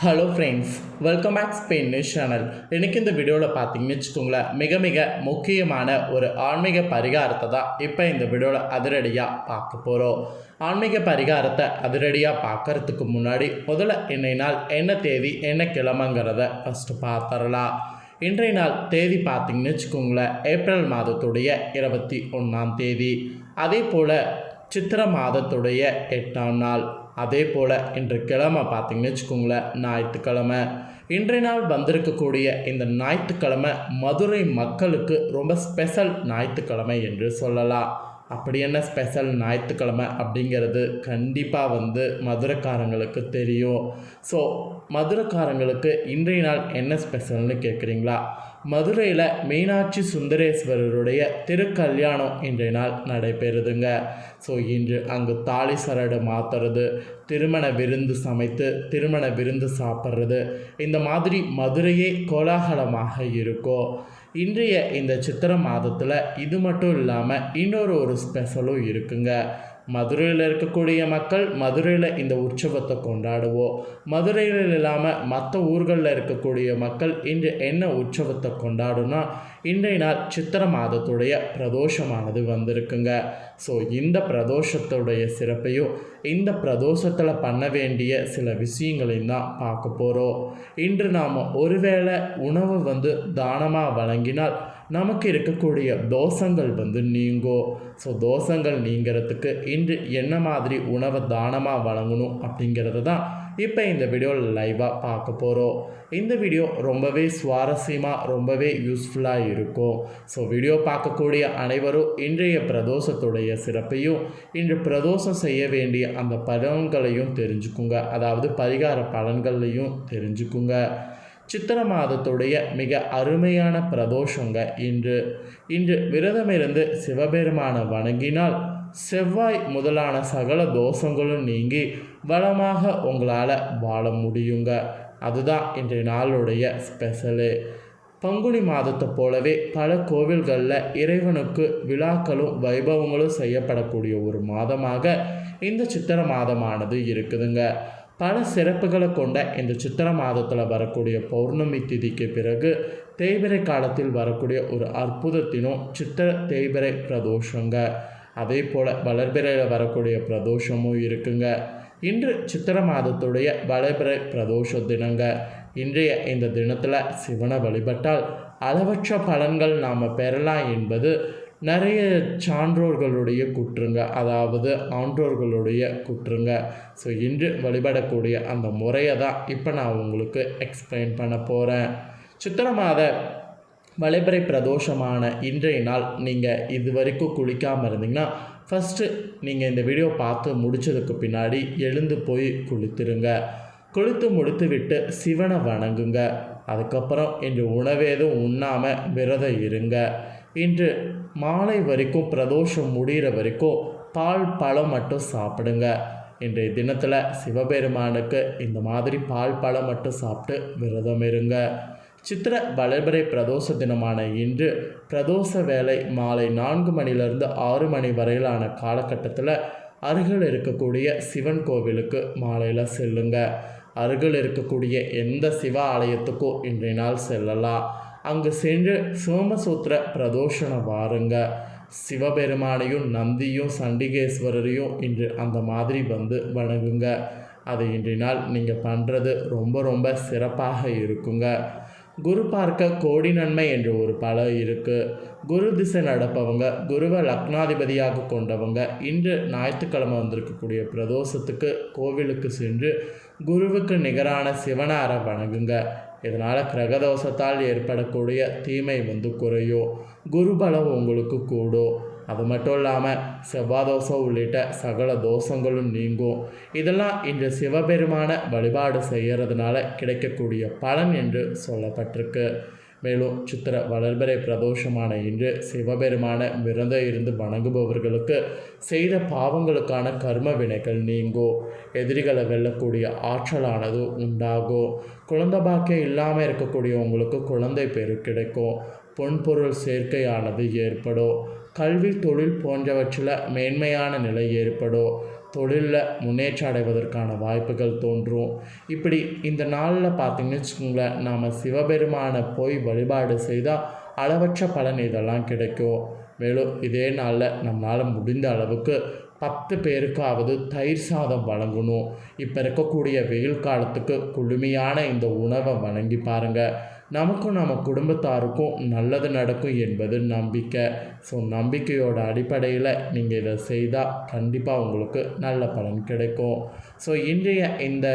Hello friends welcome back Spain news channel எனக்கு இந்த வீடியோவில் பார்த்தீங்கன்னு வச்சுக்கோங்களேன் மிக மிக முக்கியமான ஒரு ஆன்மீக பரிகாரத்தை தான் இப்போ இந்த வீடியோவில் அதிரடியாக பார்க்க போகிறோம் ஆன்மீக பரிகாரத்தை அதிரடியாக பார்க்கறதுக்கு முன்னாடி முதல்ல இன்றைய நாள் என்ன தேதி என்ன கிழமைங்கிறத ஃபஸ்ட்டு பார்த்துடலாம். இன்றைய நாள் தேதி பார்த்தீங்கன்னு வச்சுக்கோங்களேன் ஏப்ரல் மாதத்துடைய இருபத்தி ஒன்றாம் தேதி. அதே போல் சித்திர மாதத்துடைய எட்டாம் நாள். அதே போல் இன்று கிழமை பார்த்திங்கன்னு வச்சுக்கோங்களேன் ஞாயிற்றுக்கிழமை. இன்றைய நாள் வந்திருக்கக்கூடிய இந்த ஞாயிற்றுக்கிழமை மதுரை மக்களுக்கு ரொம்ப ஸ்பெஷல் ஞாயிற்றுக்கிழமை என்று சொல்லலாம். அப்படி என்ன ஸ்பெஷல் ஞாயிற்றுக்கிழமை அப்படிங்கிறது கண்டிப்பாக வந்து மதுரைக்காரங்களுக்கு தெரியும். ஸோ மதுரைக்காரங்களுக்கு இன்றைய நாள் என்ன ஸ்பெஷல்னு கேட்குறீங்களா மதுரையில் மீனாட்சி சுந்தரேஸ்வரருடைய திருக்கல்யாணம் இன்றைய நாள் நடைபெறுதுங்க. ஸோ இன்று அங்கு தாலி சரடு மாற்றுறது திருமண விருந்து சமைத்து திருமண விருந்து சாப்பிட்றது இந்த மாதிரி மதுரையே கோலாகலமாக இருக்கும். இன்றைய இந்த சித்திர மாதத்தில் இது மட்டும் இல்லாமல் இன்னொரு ஒரு ஸ்பெஷலும் இருக்குங்க. மதுரையில் இருக்கக்கூடிய மக்கள் மதுரையில் இந்த உற்சவத்தை கொண்டாடுவோம் மதுரையில் இல்லாமல் மற்ற ஊர்களில் இருக்கக்கூடிய மக்கள் இன்று என்ன உற்சவத்தை கொண்டாடுனா இன்றைய நாள் சித்திர மாதத்துடைய பிரதோஷமானது வந்திருக்குங்க. ஸோ இந்த பிரதோஷத்துடைய சிறப்பையும் இந்த பிரதோஷத்தில் பண்ண வேண்டிய சில விஷயங்களையும் தான் பார்க்க போகிறோம் இன்று நாம் ஒருவேளை உணவு வந்து தானமாக வழங்கினால் நமக்கு இருக்கக்கூடிய தோஷங்கள் வந்து நீங்கும் ஸோ தோஷங்கள் நீங்கிறதுக்கு இன்று என்ன மாதிரி உணவை தானமாக வழங்கணும் அப்படிங்கிறது தான் இப்போ இந்த வீடியோவில் லைவாக பார்க்க போகிறோம் இந்த வீடியோ ரொம்பவே சுவாரஸ்யமாக ரொம்பவே யூஸ்ஃபுல்லாக இருக்கும். ஸோ வீடியோ பார்க்கக்கூடிய அனைவரும் இன்றைய பிரதோஷத்துடைய சிறப்பையும் இன்று பிரதோஷம் செய்ய வேண்டிய அந்த பலன்களையும் தெரிஞ்சுக்குங்க. அதாவது பரிகார பலன்களையும் தெரிஞ்சுக்குங்க. சித்திர மாதத்துடைய மிக அருமையான பிரதோஷங்க இன்று. இன்று விரதமிருந்து சிவபெருமானை வணங்கினால் செவ்வாய் முதலான சகல தோஷங்களும் நீங்கி வளமாக உங்களால் வாழ முடியுங்க. அதுதான் இன்றைய நாளுடைய ஸ்பெஷலு. பங்குனி மாதத்தை போலவே பல கோவில்களில் இறைவனுக்கு விழாக்களும் வைபவங்களும் செய்யப்படக்கூடிய ஒரு மாதமாக இந்த சித்திர மாதமானது இருக்குதுங்க. பல சிறப்புகளை கொண்ட இந்த சித்திர மாதத்தில் வரக்கூடிய பௌர்ணமி திதிக்கு பிறகு தேய்பிரை காலத்தில் வரக்கூடிய ஒரு அற்புதத்தினும் சித்திர தேய்பிரை பிரதோஷங்க. அதே போல் வளர்பிறையில் வரக்கூடிய பிரதோஷமும் இருக்குங்க. இன்று சித்திர மாதத்துடைய வளர்பிறை பிரதோஷ தினங்க. இன்றைய இந்த தினத்தில் சிவனை வழிபட்டால் அளவற்ற பலன்கள் நாம் பெறலாம் என்பது நிறைய சான்றோர்களுடைய குற்றுங்க அதாவது ஆன்றோர்களுடைய குற்றுங்க. ஸோ இன்று வழிபடக்கூடிய அந்த முறையை தான் இப்போ நான் உங்களுக்கு எக்ஸ்பிளைன் பண்ண போகிறேன் சித்திர மாத வளைபறை பிரதோஷமான இன்றைய நாள் நீங்கள் இது வரைக்கும் குளிக்காமல் இருந்தீங்கன்னா ஃபஸ்ட்டு நீங்கள் இந்த வீடியோ பார்த்து முடித்ததுக்கு பின்னாடி எழுந்து போய் குளித்துருங்க. குளித்து முடித்து விட்டு சிவனை வணங்குங்க. அதுக்கப்புறம் இன்று உணவேதும் உண்ணாமல் விரதம் இருங்க. இன்று மாலை வரைக்கும் பிரதோஷம் முடிகிற வரைக்கும் பால் பழம் மட்டும் சாப்பிடுங்க. இன்றைய தினத்தில் சிவபெருமானுக்கு இந்த மாதிரி பால் பழம் மட்டும் சாப்பிட்டு விரதம் இருங்க. சித்திர வளர்பிறை பிரதோஷ தினமான இன்று பிரதோஷ வேலை மாலை நான்கு மணிலிருந்து ஆறு மணி வரையிலான காலகட்டத்தில் அருகில் இருக்கக்கூடிய சிவன் கோவிலுக்கு மாலையில் செல்லுங்க. அருகில் இருக்கக்கூடிய எந்த சிவ ஆலயத்துக்கும் இன்றைய நாள் செல்லலாம். அங்கு சென்று சோமசூத்திர பிரதோஷனை வாருங்க. சிவபெருமானையும் நந்தியும் சண்டிகேஸ்வரரையும் இன்று அந்த மாதிரி வந்து வணங்குங்க. அது இன்றினால் நீங்கள் பண்ணுறது ரொம்ப ரொம்ப சிறப்பாக இருக்குங்க. குரு பார்க்க கோடி நன்மை என்று ஒரு பலம் இருக்குது குரு திசை நடப்பவங்க குருவை லக்னாதிபதியாக கொண்டவங்க இன்று ஞாயிற்றுக்கிழமை வந்திருக்கக்கூடிய பிரதோஷத்துக்கு கோவிலுக்கு சென்று குருவுக்கு நிகரான சிவனாரை வணங்குங்க இதனால் கிரகதோஷத்தால் ஏற்படக்கூடிய தீமை வந்து குறையும். குருபலம் உங்களுக்கு கூடும். அது மட்டும் இல்லாமல் செவ்வாதோஷம் உள்ளிட்ட சகல தோஷங்களும் நீங்கும். இதெல்லாம் இன்று சிவபெருமான வழிபாடு செய்கிறதுனால கிடைக்கக்கூடிய பலன் என்று சொல்லப்பட்டிருக்கு. மேலும் சித்திர வளர்பிறை பிரதோஷமான இன்று சிவபெருமான விரத இருந்து வணங்குபவர்களுக்கு செய்த பாவங்களுக்கான கர்ம வினைகள் நீங்கும். எதிரிகளை வெல்லக்கூடிய ஆற்றலானது உண்டாகும். குழந்தை பாக்கியம் இல்லாமல் இருக்கக்கூடிய உங்களுக்கு குழந்தை பேர் கிடைக்கும். பொன்பொருள் சேர்க்கையானது ஏற்படும் கல்வி தொழில் போன்றவற்றில் மேன்மையான நிலை ஏற்படும் தொழிலில் முன்னேற்றம் அடைவதற்கான வாய்ப்புகள் தோன்றும். இப்படி இந்த நாளில் பார்த்திங்கன்னு வச்சுக்கோங்களேன் நாம் சிவபெருமானை போய் வழிபாடு செய்தால் அளவற்ற பலன் இதெல்லாம் கிடைக்கும். மேலும் இதே நாளில் நம்மளால் முடிந்த அளவுக்கு பத்து பேருக்காவது தயிர் சாதம் வழங்கணும். இப்போ இருக்கக்கூடிய வெயில் காலத்துக்கு குளுமையான இந்த உணவை வழங்கி பாருங்கள் நமக்கும் நம்ம குடும்பத்தாருக்கும் நல்லது நடக்கும் என்பது நம்பிக்கை. ஸோ நம்பிக்கையோட அடிப்படையில் நீங்கள் இதை செய்தால் கண்டிப்பாக உங்களுக்கு நல்ல பலன் கிடைக்கும். ஸோ இன்றைய இந்த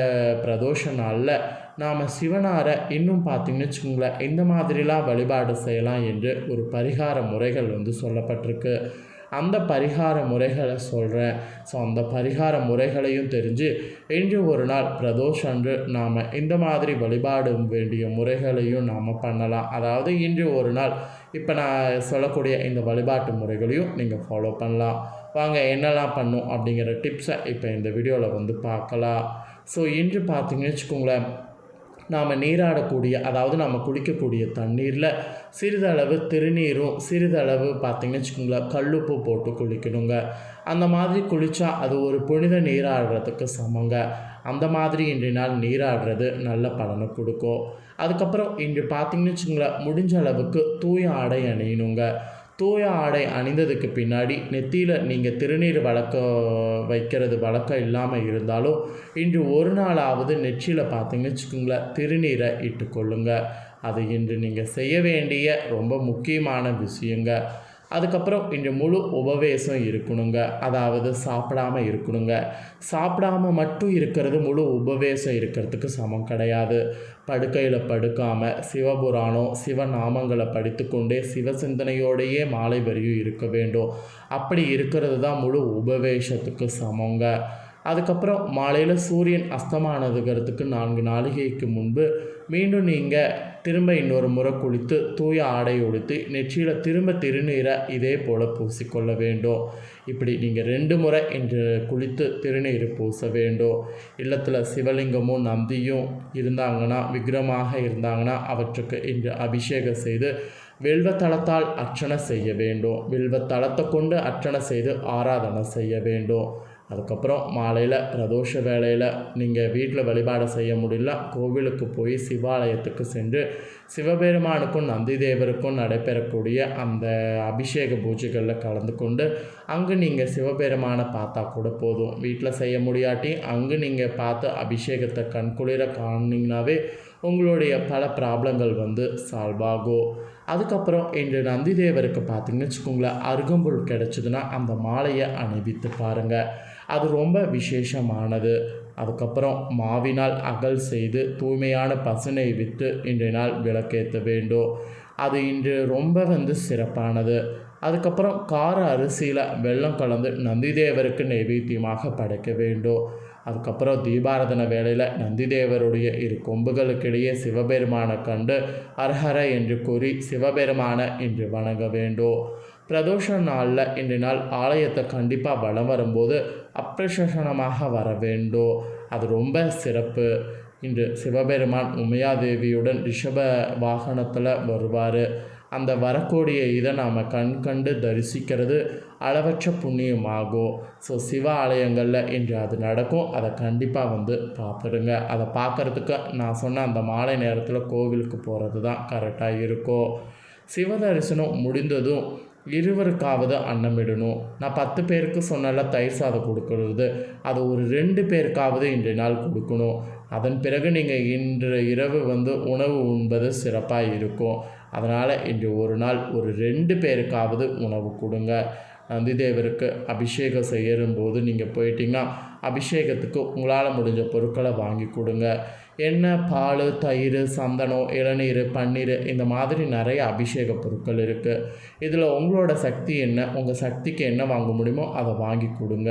பிரதோஷ நாளில் நாம் சிவனாரை இன்னும் பார்த்தீங்கன்னு வச்சுக்கோங்களேன் இந்த மாதிரிலாம் வழிபாடு செய்யலாம் என்று ஒரு பரிகார முறைகள் வந்து சொல்லப்பட்டிருக்கு. அந்த பரிகார முறைகளை சொல்கிறேன் ஸோ அந்த பரிகார முறைகளையும் தெரிஞ்சு இன்று ஒரு நாள் பிரதோஷ் அன்று நாம் இந்த மாதிரி வழிபாடு வேண்டிய முறைகளையும் நாம் பண்ணலாம். அதாவது இன்று ஒரு நாள் இப்போ நான் சொல்லக்கூடிய இந்த வழிபாட்டு முறைகளையும் நீங்கள் ஃபாலோ பண்ணலாம். வாங்க என்னெல்லாம் பண்ணும் அப்படிங்கிற டிப்ஸை இப்போ இந்த வீடியோவில் வந்து பார்க்கலாம். ஸோ இன்று பார்த்தீங்கன்னு வச்சுக்கோங்களேன் நாம் நீராடக்கூடிய அதாவது நம்ம குடிக்கக்கூடிய தண்ணீரில் சிறிதளவு திருநீரும் சிறிதளவு பார்த்திங்கன்னு வச்சுக்கோங்களேன் கல்லுப்பு போட்டு குளிக்கணுங்க. அந்த மாதிரி குளித்தா அது ஒரு புனித நீராடுறதுக்கு சமங்க. அந்த மாதிரி இன்றைய நாள் நீராடுறது நல்ல பலனை கொடுக்கும். அதுக்கப்புறம் இன்று பார்த்திங்கன்னு வச்சுக்கோங்களேன் முடிஞ்ச அளவுக்கு தூய ஆடை அணியணுங்க. தூய ஆடை அணிந்ததுக்கு பின்னாடி நெத்தியில் நீங்கள் திருநீர் வளர்க்க வைக்கிறது வழக்கம் இல்லாமல் இருந்தாலும் இன்று ஒரு நாளாவது நெற்றியில் பார்த்தீங்கன்னு வச்சுக்கோங்களேன் திருநீரை இட்டுக்கொள்ளுங்க. அது இன்று நீங்கள் செய்ய வேண்டிய ரொம்ப முக்கியமான விஷயங்க. அதுக்கப்புறம் இங்கே முழு உபவேசம் இருக்கணுங்க. அதாவது சாப்பிடாம இருக்கணுங்க. சாப்பிடாம மட்டும் இருக்கிறது முழு உபவேசம் இருக்கிறதுக்கு சமம் கிடையாது. படுக்கையில் படுக்காமல் சிவபுராணம் சிவநாமங்களை படித்துக்கொண்டே சிவசிந்தனையோடையே மாலை வரியும் இருக்க வேண்டும். அப்படி இருக்கிறது தான் முழு உபவேசத்துக்கு சமங்க. அதுக்கப்புறம் மாலையில் சூரியன் அஸ்தமானதுங்கிறதுக்கு நான்கு நாளிகைக்கு முன்பு மீண்டும் நீங்கள் திரும்ப இன்னொரு முறை குளித்து தூய ஆடை உடுத்தி நெற்றியில் திரும்ப திருநீரை இதே போல் பூசிக்கொள்ள வேண்டும். இப்படி நீங்கள் ரெண்டு முறை இன்று குளித்து திருநீர் பூச வேண்டும். இல்லத்தில் சிவலிங்கமும் நந்தியும் இருந்தாங்கன்னா விக்ரமாக இருந்தாங்கன்னா அவற்றுக்கு இன்று அபிஷேகம் செய்து வெல்வத்தளத்தால் அர்ச்சனை செய்ய வேண்டும். வெல்வத்தளத்தை கொண்டு அர்ச்சனை செய்து ஆராதனை செய்ய வேண்டும். அதுக்கப்புறம் மாலையில் பிரதோஷ வேளையில் நீங்கள் வீட்டில் வழிபாடு செய்ய முடியல கோவிலுக்கு போய் சிவாலயத்துக்கு சென்று சிவபெருமானுக்கும் நந்தி தேவருக்கும் நடைபெறக்கூடிய அந்த அபிஷேக பூஜைகளில் கலந்து கொண்டு அங்கு நீங்கள் சிவபெருமானை பார்த்தா கூட போதும். வீட்டில் செய்ய முடியாட்டி அங்கு நீங்கள் பார்த்து அபிஷேகத்தை கண்குளிர காணிங்கனாவே உங்களுடைய பல ப்ராப்ளங்கள் வந்து சால்வ் ஆகும். அதுக்கப்புறம் இன்று நந்தி தேவருக்கு பார்த்தீங்கன்னு வச்சுக்கோங்களேன் அருகம்புல் கிடச்சிதுன்னா அந்த மாலையை அணிவித்து பாருங்கள் அது ரொம்ப விசேஷமானது. அதுக்கப்புறம் மாவினால் அகல் செய்து தூய்மையான பசுனை விட்டு இன்றைய நாள் விளக்கேற்ற வேண்டும். அது இன்று ரொம்ப வந்து சிறப்பானது. அதுக்கப்புறம் கார அரிசியில் வெள்ளம் கலந்து நந்திதேவருக்கு நைவேத்தியமாக படைக்க வேண்டும். அதுக்கப்புறம் தீபாரதன வேளையில் நந்திதேவருடைய இரு கொம்புகளுக்கிடையே சிவபெருமானை கண்டு அர்ஹர என்று கூறி சிவபெருமானை இன்று வணங்க வேண்டும். பிரதோஷ நாளில் இன்று நாள் ஆலயத்தை கண்டிப்பாக வளம் வரும்போது அப்பிரசனமாக வர வேண்டும். அது ரொம்ப சிறப்பு. இன்று சிவபெருமான் உமையாதேவியுடன் ரிஷப வாகனத்தில் வருவார். அந்த வரக்கூடிய இதை நாம் கண் கண்டு தரிசிக்கிறது. அளவற்ற புண்ணியமாகும் ஸோ சிவ ஆலயங்களில் இன்று அது நடக்கும். அதை கண்டிப்பாக வந்து பார்த்துடுங்க அதை பார்க்குறதுக்கு நான் சொன்ன அந்த மாலை நேரத்தில் கோவிலுக்கு போகிறது தான் கரெக்டாக இருக்கும் சிவ தரிசனம் முடிந்ததும் இருவருக்காவது அன்னமிடணும் நான் பத்து பேருக்கு சொன்னால தயிர் சாதம் கொடுக்கறது. அது ஒரு ரெண்டு பேருக்காவது இன்றைய நாள் கொடுக்கணும். அதன் பிறகு நீங்கள் இன்று இரவு வந்து உணவு உண்பது சிறப்பாக இருக்கும். அதனால் இன்று ஒரு நாள் ஒரு ரெண்டு பேருக்காவது உணவு கொடுங்க. நந்திதேவருக்கு அபிஷேகம் செய்யும்போது நீங்கள் போயிட்டீங்கன்னா அபிஷேகத்துக்கு உங்களால் முடிஞ்ச பொருட்களை வாங்கி கொடுங்க. எண்ணெய் பால் தயிர் சந்தனம் இளநீர் பன்னீர் இந்த மாதிரி நிறைய அபிஷேக பொருட்கள் இருக்குது இதில் உங்களோட சக்தி என்ன? உங்கள் சக்திக்கு என்ன வாங்க முடியுமோ அதை வாங்கி கொடுங்க.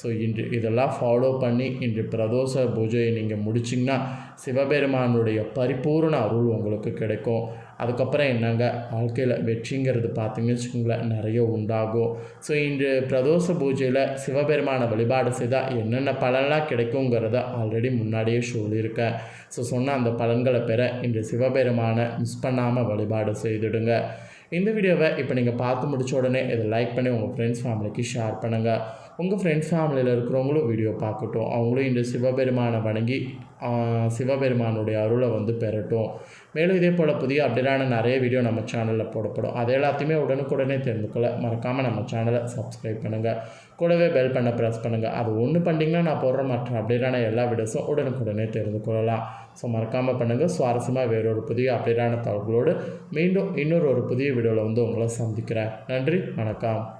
ஸோ இன்று இதெல்லாம் ஃபாலோ பண்ணி இன்று பிரதோஷ பூஜையை நீங்கள் முடிச்சிங்கன்னா சிவபெருமானுடைய பரிபூர்ண அருள் உங்களுக்கு கிடைக்கும். அதுக்கப்புறம் என்னங்க? வாழ்க்கையில் வெற்றிங்கிறது பார்த்தீங்கன்னு வச்சுக்கோங்களேன் நிறைய உண்டாகும். ஸோ இன்று பிரதோஷ பூஜையில் சிவபெருமானை வழிபாடு செய்தால் என்னென்ன பலன்லாம் கிடைக்குங்கிறத ஆல்ரெடி முன்னாடியே சொல்லியிருக்கேன். ஸோ சொன்ன அந்த பலன்களை பெற இன்று சிவபெருமானை மிஸ் பண்ணாமல் வழிபாடு செய்துடுங்க. இந்த வீடியோவை இப்போ நீங்கள் பார்த்து முடிச்ச உடனே இதை லைக் பண்ணி உங்கள் ஃப்ரெண்ட்ஸ் ஃபேமிலிக்கு ஷேர் பண்ணுங்கள் உங்கள் ஃப்ரெண்ட்ஸ் ஃபேமிலியில் இருக்கிறவங்களும் வீடியோ பார்க்கட்டும். அவங்களும் இன்று சிவபெருமானை வணங்கி சிவபெருமானுடைய அருளை வந்து பெறட்டும். மேலும் இதே போல் புதிய அப்டேட்டான நிறைய வீடியோ நம்ம சேனலில் போடப்படும். அது எல்லாத்தையுமே உடனுக்குடனே தெரிந்து கொள்ள மறக்காமல் நம்ம சேனலை சப்ஸ்கிரைப் பண்ணுங்கள் கூடவே பெல் பண்ண ப்ரெஸ் பண்ணுங்கள் அது ஒன்று பண்ணிங்கன்னா நான் போடுற மற்ற அப்டேட்டான எல்லா வீடியோஸும் உடனுக்குடனே தெரிந்து கொள்ளலாம். ஸோ மறக்காமல் பண்ணுங்கள் சுவாரஸ்யமாக வேறொரு புதிய அப்டேட்டான தகவலோடு மீண்டும் இன்னொரு ஒரு புதிய வீடியோவில் வந்து உங்களை சந்திக்கிறேன். நன்றி வணக்கம்.